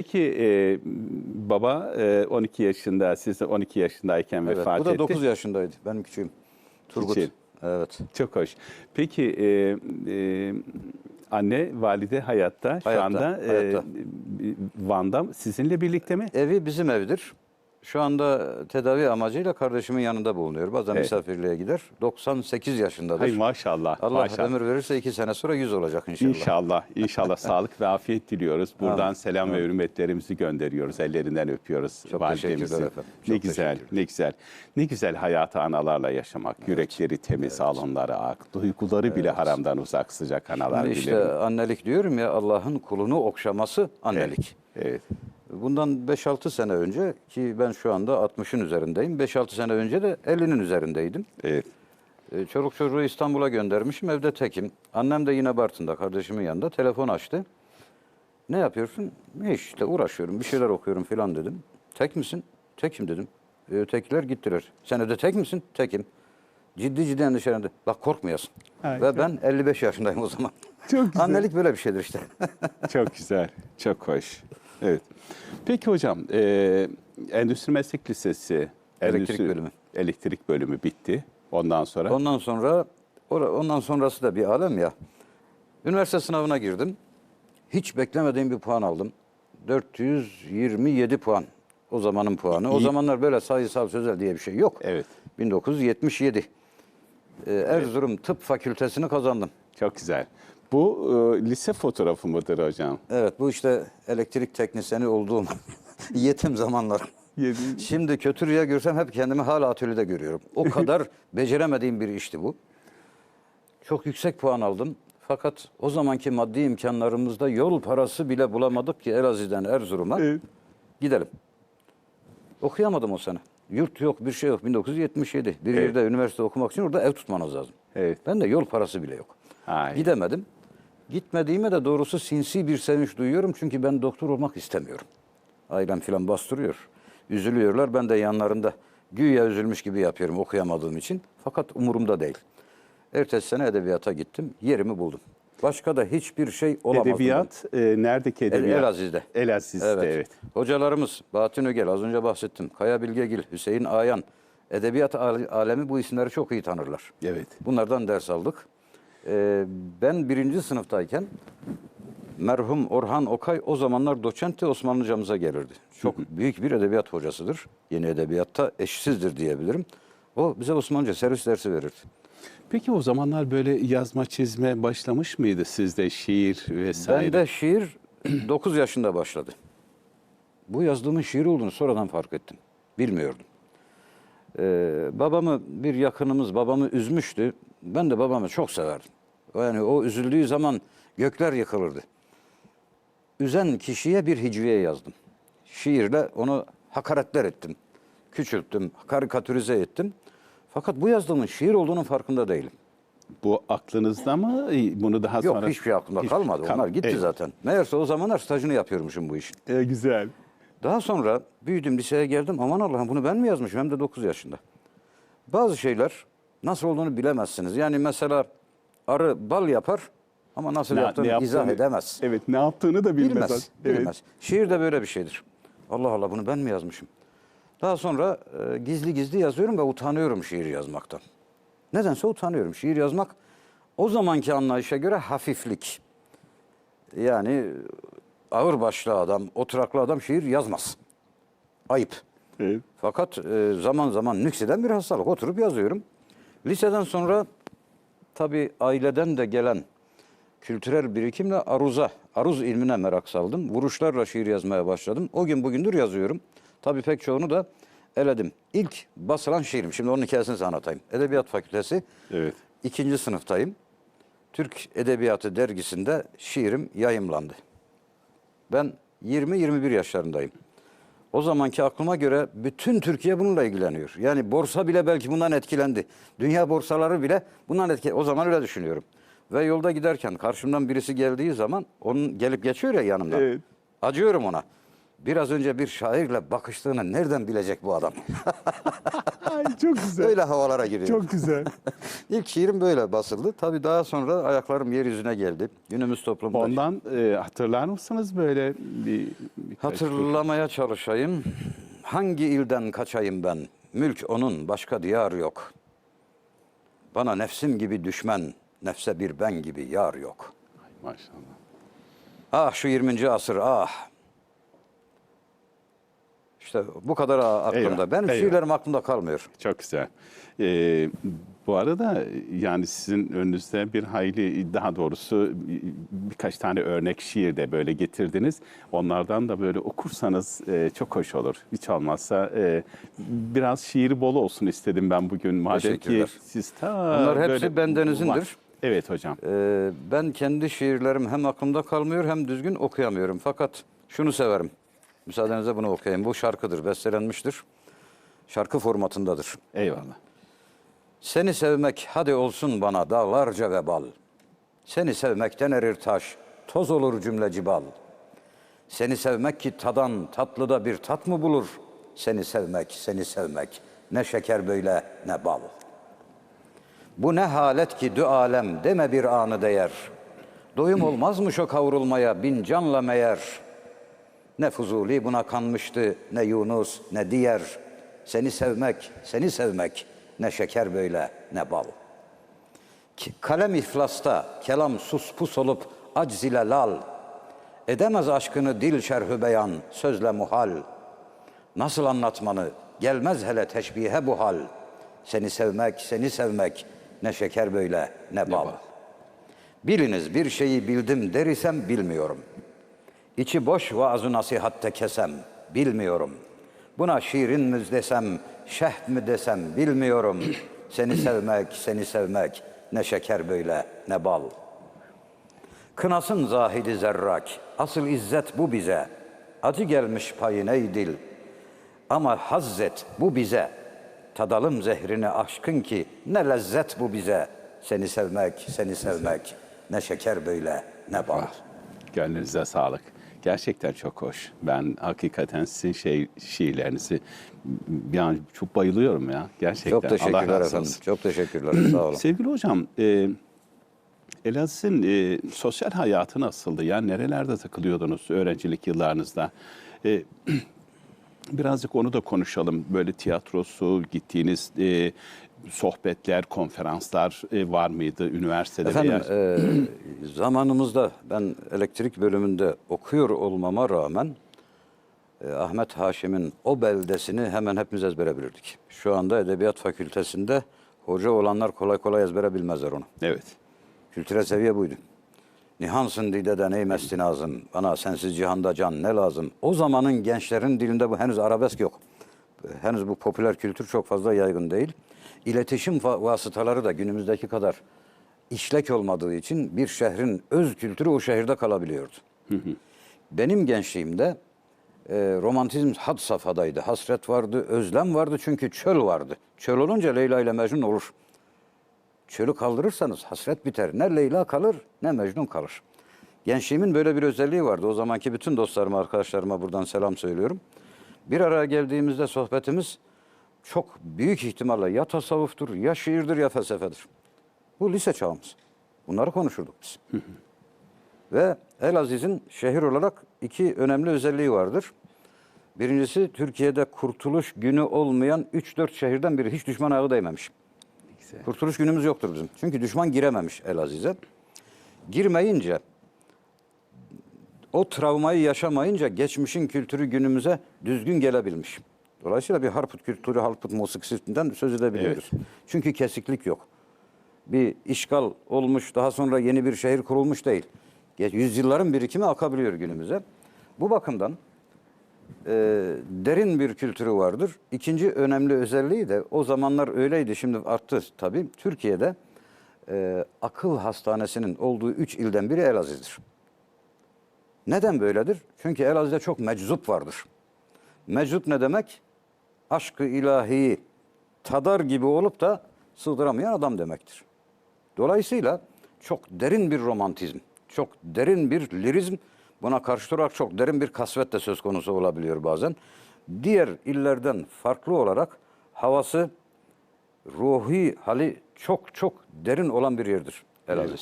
Peki e, baba e, 12 yaşında, siz de 12 yaşındayken Evet, vefat bu da etti. 9 yaşındaydı. Benim küçüğüm. Turgut. Küçüğün. Evet. Çok hoş. Peki e, e, anne, valide hayatta, şu Hayatta, anda e, hayatta. Van'da sizinle birlikte mi? Evi bizim evidir. Şu anda tedavi amacıyla kardeşimin yanında bulunuyor. Bazen Evet. misafirliğe gider. 98 yaşındadır. Hay maşallah. Allah maşallah. ömür verirse 2 sene sonra 100 olacak inşallah. İnşallah, inşallah sağlık ve afiyet diliyoruz. Buradan Amin. selam ve hürmetlerimizi gönderiyoruz. Ellerinden öpüyoruz Çok validemizi. teşekkürler efendim. Ne Çok güzel, teşekkürler. ne güzel. Ne güzel hayatı analarla yaşamak. Yürekleri temiz, alınları ak, duyguları bile haramdan uzak sıcak analar Şimdi işte annelik diyorum ya Allah'ın kulunu okşaması annelik. Evet. Bundan 5-6 sene önce ki ben şu anda 60'ın üzerindeyim. 5-6 sene önce de 50'nin üzerindeydim. Evet. E, Çoluk çocuğu İstanbul'a göndermişim. Evde tekim. Annem de yine Bartın'da kardeşimin yanında. Telefon açtı. Ne yapıyorsun? Ne işte uğraşıyorum. Bir şeyler okuyorum falan dedim. Tek misin? Tekim dedim. E, ötekiler gittiler. Sen evde tek misin? Tekim. Ciddi ciddi endişelendi. Bak korkmayasın. Ve ben 55 yaşındayım o zaman. Çok güzel. Annelik böyle bir şeydir işte. Çok güzel, çok hoş. Evet. Peki hocam, e, Endüstri Meslek Lisesi, Elektrik bölümü. Elektrik bölümü bitti. Ondan sonra Ondan sonra ondan sonrası da bir alem ya. Üniversite sınavına girdim. Hiç beklemediğim bir puan aldım. 427 puan. O zamanın puanı. O İyi. zamanlar böyle sayısal sözel diye bir şey yok. Evet. 1977. Ee, Erzurum Tıp Fakültesini kazandım. çok güzel. Bu e, lise fotoğrafı mıdır hocam? Evet bu işte elektrik teknisyeni olduğum yetim zamanlar. Yedi- Şimdi kötü rüya görsem hep kendimi hala atölyede görüyorum. O kadar beceremediğim bir işti bu. Çok yüksek puan aldım. Fakat o zamanki maddi imkanlarımızda yol parası bile bulamadık ki Elazığ'dan Erzurum'a Evet. gidelim. Okuyamadım o sene. Yurt yok, bir şey yok. 1977. Bir Evet. yerde üniversite okumak için orada ev tutmanız lazım. Evet. Ben de yol parası bile yok. Hay. Gidemedim. Gitmediğime de doğrusu sinsi bir sevinç duyuyorum. Çünkü ben doktor olmak istemiyorum. Ailem filan bastırıyor. Üzülüyorlar. Ben de yanlarında güya üzülmüş gibi yapıyorum okuyamadığım için. Fakat umurumda değil. Ertesi sene edebiyata gittim. Yerimi buldum. Başka da hiçbir şey olamazdı. Edebiyat, e, neredeki El- edebiyat? Elaziz'de. Elaziz'de, evet. Evet. Hocalarımız Bahattin Ögel az önce bahsettim. Kaya Bilgegil, Hüseyin Ayan. Edebiyat ale- alemi bu isimleri çok iyi tanırlar. Evet. Bunlardan ders aldık. Ee, ben birinci sınıftayken merhum Orhan Okay o zamanlar doçentti Osmanlıcamıza gelirdi. Çok büyük bir edebiyat hocasıdır. Yeni edebiyatta eşsizdir diyebilirim. O bize Osmanlıca servis dersi verirdi. Peki o zamanlar böyle yazma çizme başlamış mıydı sizde şiir vesaire? Ben de şiir 9 yaşında başladı. Bu yazdığımın şiir olduğunu sonradan fark ettim. Bilmiyordum. Ee, babamı bir yakınımız babamı üzmüştü. Ben de babamı çok severdim. Yani o üzüldüğü zaman gökler yıkılırdı. Üzen kişiye bir hicviye yazdım. Şiirle onu hakaretler ettim. Küçülttüm, karikatürize ettim. Fakat bu yazdığımın şiir olduğunun farkında değilim. Bu aklınızda mı? Bunu daha Yok sonra... hiçbir şey aklımda Hiç- kalmadı. kal- Onlar gitti Evet. zaten. Meğerse o zamanlar stajını yapıyormuşum bu işin. E, güzel. Daha sonra büyüdüm liseye geldim. Aman Allah'ım bunu ben mi yazmışım hem de 9 yaşında. Bazı şeyler nasıl olduğunu bilemezsiniz. Yani mesela arı bal yapar ama nasıl Ne- yaptığını ne izah yaptığını- Evet. Evet, ne yaptığını da bilmez. Bilmez. Evet. Bilmez. Şiir de böyle bir şeydir. Allah Allah bunu ben mi yazmışım? Daha sonra e, gizli gizli yazıyorum ve utanıyorum şiir yazmaktan. Nedense utanıyorum. Şiir yazmak o zamanki anlayışa göre hafiflik. Yani ağır başlı adam, oturaklı adam şiir yazmaz. Ayıp. Evet. Fakat e, zaman zaman nükseden bir hastalık. Oturup yazıyorum. Liseden sonra tabii aileden de gelen kültürel birikimle aruza, aruz ilmine merak saldım. Vuruşlarla şiir yazmaya başladım. O gün bugündür yazıyorum. Tabii pek çoğunu da eledim. İlk basılan şiirim. Şimdi onun hikayesini size anlatayım. Edebiyat Fakültesi. Evet. ikinci sınıftayım. Türk Edebiyatı dergisinde şiirim yayımlandı. Ben 20-21 yaşlarındayım. O zamanki aklıma göre bütün Türkiye bununla ilgileniyor. Yani borsa bile belki bundan etkilendi. Dünya borsaları bile bundan etkilendi. O zaman öyle düşünüyorum. Ve yolda giderken karşımdan birisi geldiği zaman onun gelip geçiyor ya yanımdan. Evet. Acıyorum ona. Biraz önce bir şairle bakıştığını nereden bilecek bu adam? Ay çok güzel. Böyle havalara giriyor. Çok güzel. İlk şiirim böyle basıldı. Tabii daha sonra ayaklarım yeryüzüne geldi. Günümüz toplumunda. Ondan e, hatırlar mısınız böyle bir Hatırlamaya çalışayım. Hangi ilden kaçayım ben? Mülk onun, başka diyar yok. Bana nefsim gibi düşman, nefse bir ben gibi yar yok. Maşallah. Ah şu 20. asır ah. İşte bu kadar aklımda. Eyvah, Benim eyvah. şiirlerim aklımda kalmıyor. Çok güzel. Ee, bu arada yani sizin önünüzde bir hayli daha doğrusu birkaç tane örnek şiir de böyle getirdiniz. Onlardan da böyle okursanız e, çok hoş olur. Hiç olmazsa e, biraz şiiri bol olsun istedim ben bugün. Madem ki Teşekkürler. siz ta Bunlar hepsi böyle- bendenizin.dir. Var. Evet hocam. Ee, ben kendi şiirlerim hem aklımda kalmıyor hem düzgün okuyamıyorum. Fakat şunu severim. Müsaadenizle bunu okuyayım. Bu şarkıdır, bestelenmiştir. Şarkı formatındadır. Eyvallah. Seni sevmek hadi olsun bana dağlarca vebal. Seni sevmekten erir taş, toz olur cümle cibal. Seni sevmek ki tadan tatlıda bir tat mı bulur? Seni sevmek, seni sevmek ne şeker böyle ne bal. Bu ne halet ki dü alem deme bir anı değer. Doyum olmazmış o kavrulmaya bin canla meğer. Ne Fuzuli buna kanmıştı, ne Yunus, ne diğer. Seni sevmek, seni sevmek, ne şeker böyle, ne bal. Kalem iflasta, kelam sus pus olup acz ile lal. Edemez aşkını dil şerhü beyan, sözle muhal. Nasıl anlatmanı, gelmez hele teşbihe bu hal. Seni sevmek, seni sevmek, ne şeker böyle, ne bal. Biliniz bir şeyi bildim der isem bilmiyorum. İçi boş vaaz-ı nasihatte kesem, bilmiyorum. Buna şiirin mi desem, şehd mi desem bilmiyorum. Seni sevmek, seni sevmek, ne şeker böyle, ne bal. Kınasın zahidi zerrak, asıl izzet bu bize. Acı gelmiş payın ey dil. Ama hazzet bu bize. Tadalım zehrini aşkın ki ne lezzet bu bize. Seni sevmek, seni sevmek, ne şeker böyle, ne bal. Gönlünüze sağlık. Gerçekten çok hoş. Ben hakikaten sizin şey şiirlerinizi yani çok bayılıyorum ya. Gerçekten. Çok Allah teşekkürler razı efendim. Çok teşekkürler. Sağ olun. Sevgili hocam, e, Elazığ'ın e, sosyal hayatı nasıldı? Yani nerelerde takılıyordunuz öğrencilik yıllarınızda? E, birazcık onu da konuşalım. Böyle tiyatrosu, gittiğiniz e, sohbetler, konferanslar e, var mıydı üniversitede? Efendim veya- e, zamanımızda ben elektrik bölümünde okuyor olmama rağmen e, Ahmet Haşim'in o beldesini hemen hepimiz ezbere bilirdik. Şu anda Edebiyat Fakültesinde hoca olanlar kolay kolay ezbere bilmezler onu. Evet. Kültürel seviye buydu. Nihansın dideden ey mesti nazım, bana sensiz cihanda can ne lazım. O zamanın gençlerin dilinde bu henüz arabesk yok. Henüz bu popüler kültür çok fazla yaygın değil. İletişim va- vasıtaları da günümüzdeki kadar işlek olmadığı için bir şehrin öz kültürü o şehirde kalabiliyordu. Benim gençliğimde e, romantizm had safhadaydı. Hasret vardı, özlem vardı çünkü çöl vardı. Çöl olunca Leyla ile Mecnun olur. Çölü kaldırırsanız hasret biter. Ne Leyla kalır ne Mecnun kalır. Gençliğimin böyle bir özelliği vardı. O zamanki bütün dostlarıma, arkadaşlarıma buradan selam söylüyorum. Bir araya geldiğimizde sohbetimiz çok büyük ihtimalle ya tasavvuftur, ya şiirdir, ya felsefedir. Bu lise çağımız. Bunları konuşurduk biz. Ve Elaziz'in şehir olarak iki önemli özelliği vardır. Birincisi Türkiye'de kurtuluş günü olmayan 3-4 şehirden biri. Hiç düşman ayağı değmemiş. Güzel. Kurtuluş günümüz yoktur bizim. Çünkü düşman girememiş Elaziz'e. Girmeyince, o travmayı yaşamayınca geçmişin kültürü günümüze düzgün gelebilmiş. Dolayısıyla bir Harput kültürü, Harput musikisinden söz edebiliyoruz. Çünkü kesiklik yok. Bir işgal olmuş, daha sonra yeni bir şehir kurulmuş değil. Yüzyılların birikimi akabiliyor günümüze. Bu bakımdan e, derin bir kültürü vardır. İkinci önemli özelliği de o zamanlar öyleydi, şimdi arttı tabii. Türkiye'de e, akıl hastanesinin olduğu üç ilden biri Elaziz'dir. Neden böyledir? Çünkü Elazığ'da çok meczup vardır. Meczup ne demek? Aşkı ilahiyi tadar gibi olup da sığdıramayan adam demektir. Dolayısıyla çok derin bir romantizm, çok derin bir lirizm, Buna karşı olarak çok derin bir kasvet de söz konusu olabiliyor bazen. Diğer illerden farklı olarak havası ruhi hali çok çok derin olan bir yerdir Elazığ.